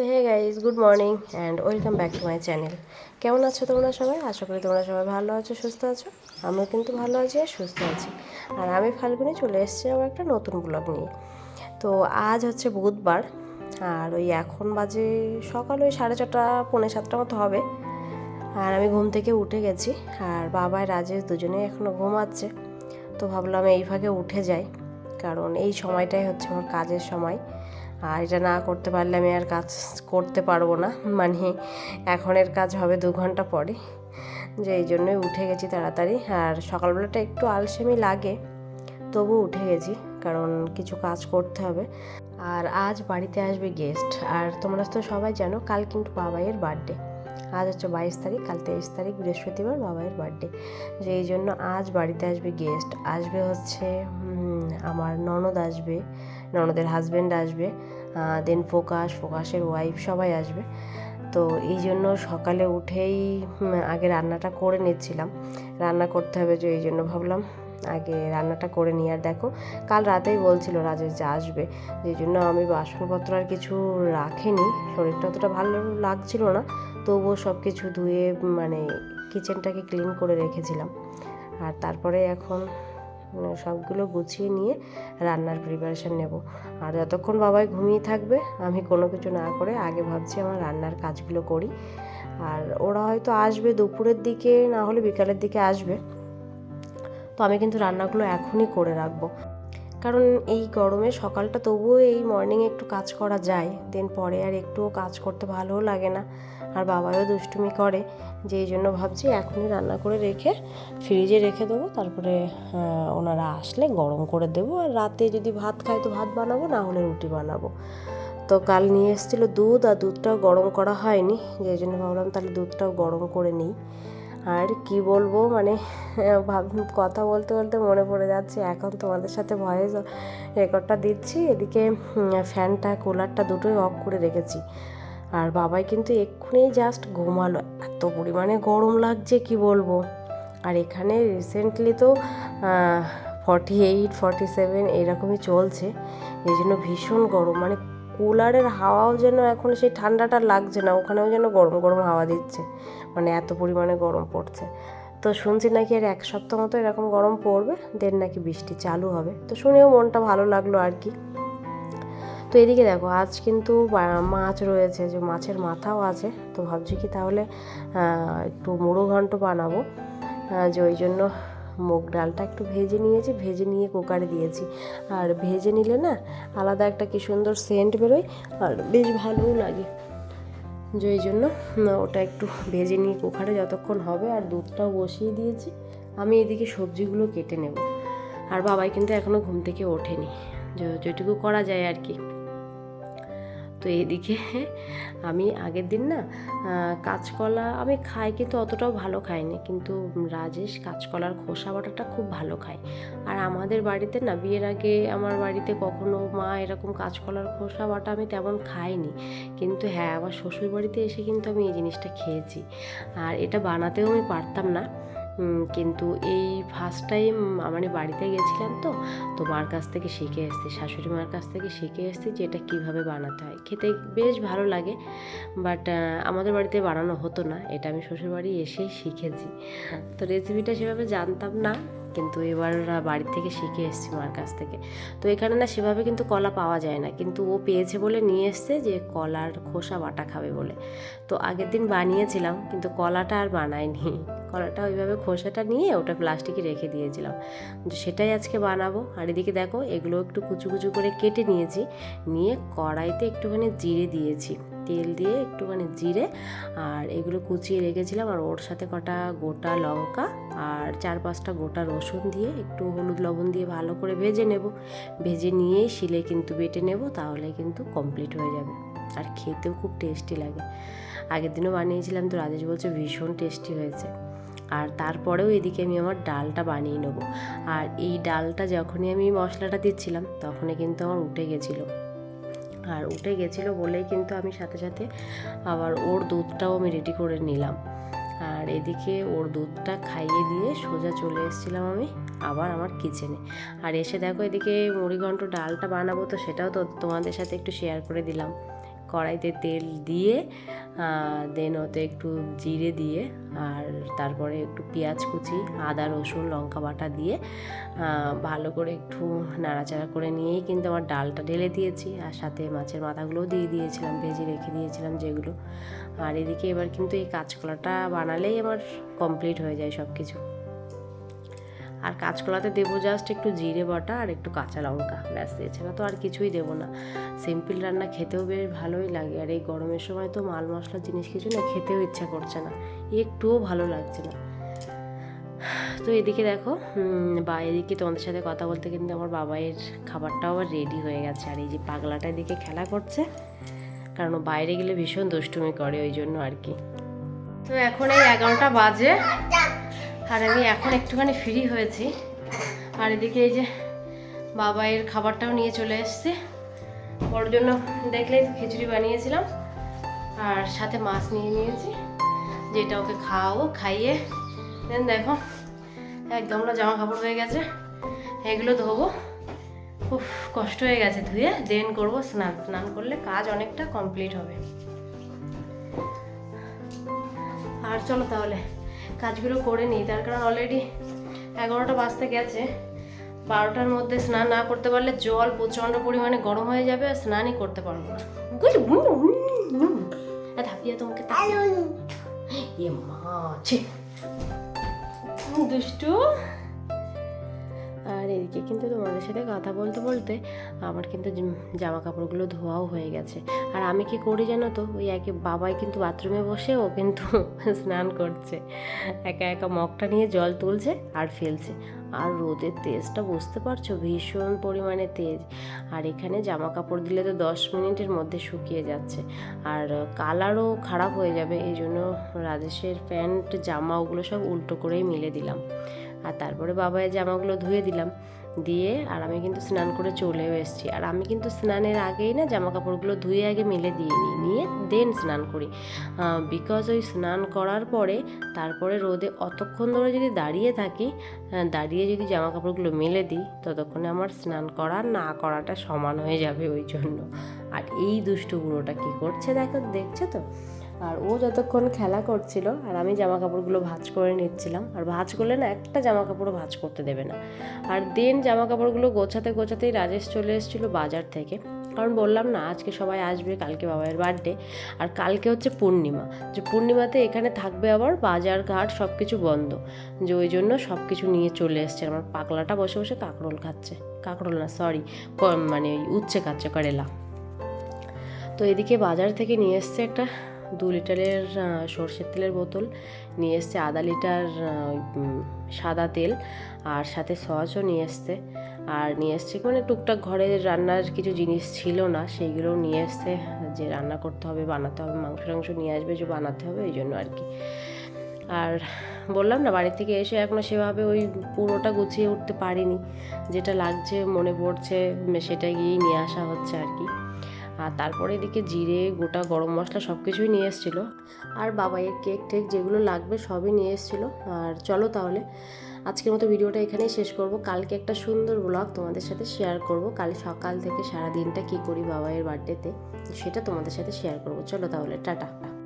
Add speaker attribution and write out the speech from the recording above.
Speaker 1: তো hey guys good morning and welcome back to my channel কেমন আছো তোমরা সবাই? আশা করি তোমরা সবাই ভালো আছো, সুস্থ আছো। আমিও কিন্তু ভালো আছি আর সুস্থ আছি। আর আমি ফাল্গুনি চলে এসেছি আমার একটা নতুন ব্লগ নিয়ে। তো আজ হচ্ছে বুধবার, আর ওই এখন বাজে সকাল ওই সাড়ে ছটা পৌনে সাতটা মতো হবে। আর আমি ঘুম থেকে উঠে গেছি, আর বাবা রাজেশ দুজনেই এখনও ঘুমাচ্ছে। তো ভাবলাম এই ফাঁকে উঠে যাই, কারণ এই সময়টাই হচ্ছে আমার কাজের সময়। আর এটা না করতে পারলে আমি আর কাজ করতে পারব না। মানে এখনের কাজ হবে দু ঘণ্টা পরে। যে এই জন্যই উঠে গেছি তাড়াতাড়ি। আর সকালবেলাটা একটু আলসেমি লাগে, তবু উঠে গেছি, কারণ কিছু কাজ করতে হবে। আর আজ বাড়িতে আসবে গেস্ট আর তোমরা তো সবাই জানো কাল কিন্তু বাবাইয়ের বার্থডে আজ হচ্ছে বাইশ তারিখ, কাল তেইশ তারিখ, বৃহস্পতিবার বাবাইয়ের বার্থডে। যে এই জন্য আজ বাড়িতে আসবে গেস্ট আসবে হচ্ছে আমার ননদ আসবে, ননদের হাজব্যান্ড আসবে দেন ফোকাস ফোকাসের ওয়াইফ সবাই আসবে। তো এই জন্য সকালে উঠেই আগে রান্নাটা করে নিচ্ছিলাম। রান্না করতে হবে যে এই জন্য ভাবলাম আগে রান্নাটা করে নিয়ে আর দেখো, কাল রাতেই বলছিল রাজেশ যে আসবে। যেই জন্য আমি বাসনপত্র আর কিছু রাখিনি। শরীরটা অতটা ভালো লাগছিল না। তবুও সব কিছু ধুয়ে মানে কিচেনটাকে ক্লিন করে রেখেছিলাম। আর তারপরে এখন সবগুলো গুছিয়ে নিয়ে রান্নার প্রিপারেশান নেব। আর যতক্ষণ বাবাই ঘুমিয়ে থাকবে, আমি কোনো কিছু না করে আগে ভাবছি আমার রান্নার কাজগুলো করি। আর ওরা হয়তো আসবে দুপুরের দিকে, না হলে বিকালের দিকে আসবে। তো আমি কিন্তু রান্নাগুলো এখনই করে রাখব। কারণ এই গরমে সকালটা তবুও এই মর্নিংয়ে একটু কাজ করা যায় দেন পরে আর একটুও কাজ করতে ভালোও লাগে না। আর বাবাও দুষ্টুমি করে যে এই জন্য ভাবছি এখনই রান্না করে রেখে ফ্রিজে রেখে দেবো, তারপরে ওনারা আসলে গরম করে দেবো। আর রাতে যদি ভাত খায় তো ভাত বানাবো, না হলে রুটি বানাবো। তো কাল নিয়ে এসেছিল দুধ, আর দুধটাও গরম করা হয়নি যে জন্য ভাবলাম তাহলে দুধটাও গরম করে নিই। আর কি বলব মানে ভাব, কথা বলতে বলতে মনে পড়ে যাচ্ছে, এখন তোমাদের সাথে ভয়েস রেকর্ডটা দিচ্ছি, এদিকে ফ্যানটা কুলারটা দুটোই অফ করে রেখেছি। আর বাবাই কিন্তু এক্ষুনি জাস্ট ঘুমালো, এত পরিমাণে গরম লাগছে, কি বলব? আর এখানে রিসেন্টলি তো ফর্টি এইট ফর্টি সেভেন এরকমই চলছে, এই জন্য ভীষণ গরম মানে কুলারের হাওয়াও যেন এখন সেই ঠান্ডাটা লাগছে না, ওখানেও যেন গরম গরম হাওয়া দিচ্ছে মানে এত পরিমাণে গরম পড়ছে। তো শুনছি নাকি আর এক সপ্তাহ মতো এরকম গরম পড়বে, দেন নাকি বৃষ্টি চালু হবে। তো শুনেও মনটা ভালো লাগল আর কি। তো এদিকে দেখো, আজ কিন্তু মাছ রয়েছে, যে মাছের মাথাও আছে। তো ভাবছি কি তাহলে একটু মুড়ো ঘন্ট বানাবো যে ওই জন্য মুগ ডালটা একটু ভেজে নিয়েছি, ভেজে নিয়ে কুকারে দিয়েছি। আর ভেজে নিলে না আলাদা একটা কি সুন্দর সেন্ট বেরোয় আর বেশ ভালোও লাগে। যে এই জন্য ওটা একটু ভেজে নিয়ে কুকারে যতক্ষণ হবে আর দুধটাও বসিয়ে দিয়েছি, আমি এদিকে সবজিগুলো কেটে নেব। আর বাবাই কিন্তু এখনও ঘুম থেকে ওঠেনি। যেটুকু করা যায় আর কি। তো এদিকে আমি আগের দিন না কাঁচকলা আমি খাই কিন্তু অতটাও ভালো খাইনি। কিন্তু রাজেশ কাঁচকলার খোসা বাটাটা খুব ভালো খায়। আর আমাদের বাড়িতে না, বিয়ের আগে আমার বাড়িতে কখনো মা এরকম কাঁচকলার খোসা বাটা আমি তেমন খাইনি। কিন্তু হ্যাঁ আমার শ্বশুর বাড়িতে এসে কিন্তু আমি এই জিনিসটা খেয়েছি। আর এটা বানাতেও আমি পারতাম না। কিন্তু এই ফার্স্ট টাইম মানে বাড়িতে গেছিলাম তো তো মার কাছ থেকে শিখে এসেছি শাশুড়ি মার কাছ থেকে শিখে এসেছি যে এটা কীভাবে বানাতে হয়। খেতে বেশ ভালো লাগে বাট আমাদের বাড়িতে বানানো হতো না এটা আমি শ্বশুরবাড়ি এসেই শিখেছি। তো রেসিপিটা সেভাবে জানতাম না কিন্তু এবার আহ, বাড়ি থেকে শিখে এসেছি মার কাছ থেকে। তো এখানে না সেভাবে কিন্তু কলা পাওয়া যায় না কিন্তু ও পেয়েছে বলে নিয়ে এসছে যে কলার খোসা বাটা খাবে বলে। তো আগের দিন বানিয়েছিলাম কিন্তু কলাটা আর বানাইনি কলাটা ওইভাবে খোসাটা নিয়ে ওটা প্লাস্টিকে রেখে দিয়েছিলাম। সেটাই আজকে বানাবো। আর এদিকে দেখো, এগুলো একটু কুচু কুচু করে কেটে নিয়েছি। নিয়ে কড়াইতে একটুখানি জিরে দিয়েছি। তেল দিয়ে একটুখানি জিরে আর এগুলো কুচিয়ে রেখেছিলাম। আর ওর সাথে কটা গোটা লঙ্কা আর চার পাঁচটা গোটা রসুন দিয়ে একটু হলুদ লবণ দিয়ে ভালো করে ভেজে নেব। ভেজে নিয়েই শিলে কিন্তু বেটে নেব, তাহলে কিন্তু কমপ্লিট হয়ে যাবে। আর খেতেও খুব টেস্টি লাগে। আগের দিনও বানিয়েছিলাম তো রাজেশ বলছে ভীষণ টেস্টি হয়েছে। আর তারপরেও এদিকে আমি আমার ডালটা বানিয়ে নেব। আর এই ডালটা যখনই আমি মশলাটা দিচ্ছিলাম, তখনই কিন্তু আমার উঠে গেছিল। আর উঠে গেছিল বলেই কিন্তু আমি সাথে সাথে আবার ওর দুধটাও আমি রেডি করে নিলাম। আর এদিকে ওর দুধটা খাইয়ে দিয়ে সোজা চলে এসেছিলাম আমি আবার আমার কিচেনে আর এসে দেখো এদিকে মুড়িঘণ্ট ডালটা বানাবো তো সেটাও তো তোমাদের সাথে একটু শেয়ার করে দিলাম। কড়াইতে তেল দিয়ে দেন ওতে একটু জিরে দিয়ে আর তারপরে একটু পেঁয়াজ কুচি, আদা, রসুন, লঙ্কা বাটা দিয়ে ভালো করে একটু নাড়াচাড়া করে নিয়েই কিন্তু আমার ডালটা ঢেলে দিয়েছি। আর সাথে মাছের মাথাগুলোও দিয়ে দিয়েছিলাম, ভেজে রেখে দিয়েছিলাম যেগুলো। আর এদিকে এবার কিন্তু এই কাঁচকলাটা বানালেই আমার কমপ্লিট হয়ে যায় সব কিছু আর কাঁচকলাতে দেবো জাস্ট একটু জিরে বাটা আর একটু কাঁচা লঙ্কা, ব্যাস এছাড়া তো আর কিছুই দেবো না। সিম্পল রান্না খেতেও বেশ ভালোই লাগে। আর এই গরমের সময় তো মাল মশলার জিনিস কিছু না খেতেও ইচ্ছা করছে না। একটুও ভালো লাগছে না। তো এদিকে দেখো বা এদিকে তোমাদের সাথে কথা বলতে কিন্তু আমার বাবাইয়ের খাবারটাও আবার রেডি হয়ে গেছে। আর এই যে পাগলাটা এদিকে খেলা করছে, কারণ ও বাইরে গেলে ভীষণ দুষ্টুমি করে ওই জন্য আর কি। তো এখন এই এগারোটা বাজে। আর আমি এখন একটুখানি ফ্রি হয়েছি। আর এদিকে এই যে বাবাইয়ের খাবারটাও নিয়ে চলে এসেছি। ওর জন্য দেখলেই খিচুড়ি বানিয়েছিলাম। আর সাথে মাছ নিয়ে নিয়েছি। যেটা ওকে খাওয়াবো, খাইয়ে। দেন দেখো, একদম জামা কাপড় হয়ে গেছে। এগুলো ধোবো। খুব কষ্ট হয়ে গেছে ধুয়ে। দেন করব স্নান। স্নান করলে কাজ অনেকটা কমপ্লিট হবে। আর চলো তাহলে। কাজগুলো করে নিই। তার কারণ অলরেডি এগারোটা বাজতে গেছে। বারোটার মধ্যে স্নান না করতে পারলে জল প্রচণ্ড পরিমাণে গরম হয়ে যাবে আর স্নানই করতে পারব না। ধাপিয়া তোমাকে মা দুষ্টু। আর এদিকে কিন্তু তোমাদের সাথে কথা বলতে বলতে আমার কিন্তু জামা কাপড়গুলো ধোয়াও হয়ে গেছে। আর আমি কি করি জানো তো? ওই একে বাবাই কিন্তু বাথরুমে বসে, ও কিন্তু স্নান করছে। একা একা মগটা নিয়ে জল তুলছে আর ফেলছে। আর রোদের তেজটা বুঝতে পারছ? ভীষণ পরিমাণে তেজ। আর এখানে জামা কাপড় দিলে তো দশ মিনিটের মধ্যে শুকিয়ে যাচ্ছে। আর কালারও খারাপ হয়ে যাবে, এই জন্য রাজেশের প্যান্ট, জামা ওগুলো সব উল্টো করেই মিলে দিলাম। আর তারপরে বাবায়ের জামাগুলো ধুয়ে দিলাম। দিয়ে আর আমি কিন্তু স্নান করে চলেও এসেছি। আর আমি কিন্তু স্নানের আগেই না জামা কাপড়গুলো ধুয়ে আগে মেলে দিয়ে নিই, নিয়ে দেন স্নান করি। বিকজ ওই স্নান করার পরে তারপরে রোদে অতক্ষণ ধরে যদি দাঁড়িয়ে থাকি দাঁড়িয়ে যদি জামা কাপড়গুলো মেলে দিই, ততক্ষণে আমার স্নান করা না করাটা সমান হয়ে যাবে ওই জন্য। আর এই দুষ্টু বুড়োটা কী করছে দেখো, দেখছ তো? আর ও যতক্ষণ খেলা করছিল, আর আমি জামা কাপড়গুলো ভাঁজ করে নিচ্ছিলাম, আর ভাঁজ করলে না একটা জামা কাপড়ও ভাঁজ করতে দেবে না। আর দেন জামা কাপড়গুলো গোছাতে গোছাতেই রাজেশ চলে এসেছিল বাজার থেকে। কারণ বললাম না, আজকে সবাই আসবে, কালকে বাবাইয়ের বার্থডে আর কালকে হচ্ছে পূর্ণিমা। যে পূর্ণিমাতে এখানে থাকবে আবার বাজার ঘাট সব কিছু বন্ধ। যে ওই জন্য সব কিছু নিয়ে চলে এসছে আমার পাগলাটা বসে বসে কাঁকরোল খাচ্ছে। কাঁকরোল না সরি মানে উচ্ছে খাচ্ছে, করেলা। তো এদিকে বাজার থেকে নিয়ে এসছে একটা দু লিটারের সর্ষের তেলের বোতল, নিয়ে এসছে আধা লিটার সাদা তেল, আর সাথে সসও নিয়ে এসছে। আর নিয়ে এসছে মানে টুকটাক ঘরে রান্নার কিছু জিনিস ছিল না সেইগুলোও নিয়ে এসছে, যে রান্না করতে হবে, বানাতে হবে, মাংস টাংস নিয়ে আসবে, যে বানাতে হবে, এই জন্য আর কি। আর বললাম না বাড়ি থেকে এসে এখনও সেভাবে ওই পুরোটা গুছিয়ে উঠতে পারিনি। যেটা লাগছে, মনে পড়ছে, সেটা গিয়েই নিয়ে আসা হচ্ছে আর কি। আর তারপরে এদিকে জিরে, গোটা গরম মশলা সব কিছুই নিয়ে এসেছিল। আর বাবাইয়ের কেক টেক যেগুলো লাগবে সবই নিয়ে এসেছিল। আর চলো তাহলে, আজকের মতো ভিডিওটা এখানেই শেষ করব। কালকে একটা সুন্দর ব্লগ তোমাদের সাথে শেয়ার করব। কাল সকাল থেকে সারা দিনটা কী করি বাবাইয়ের বার্থডেতে সেটা তোমাদের সাথে শেয়ার করব। চলো তাহলে, টাটা।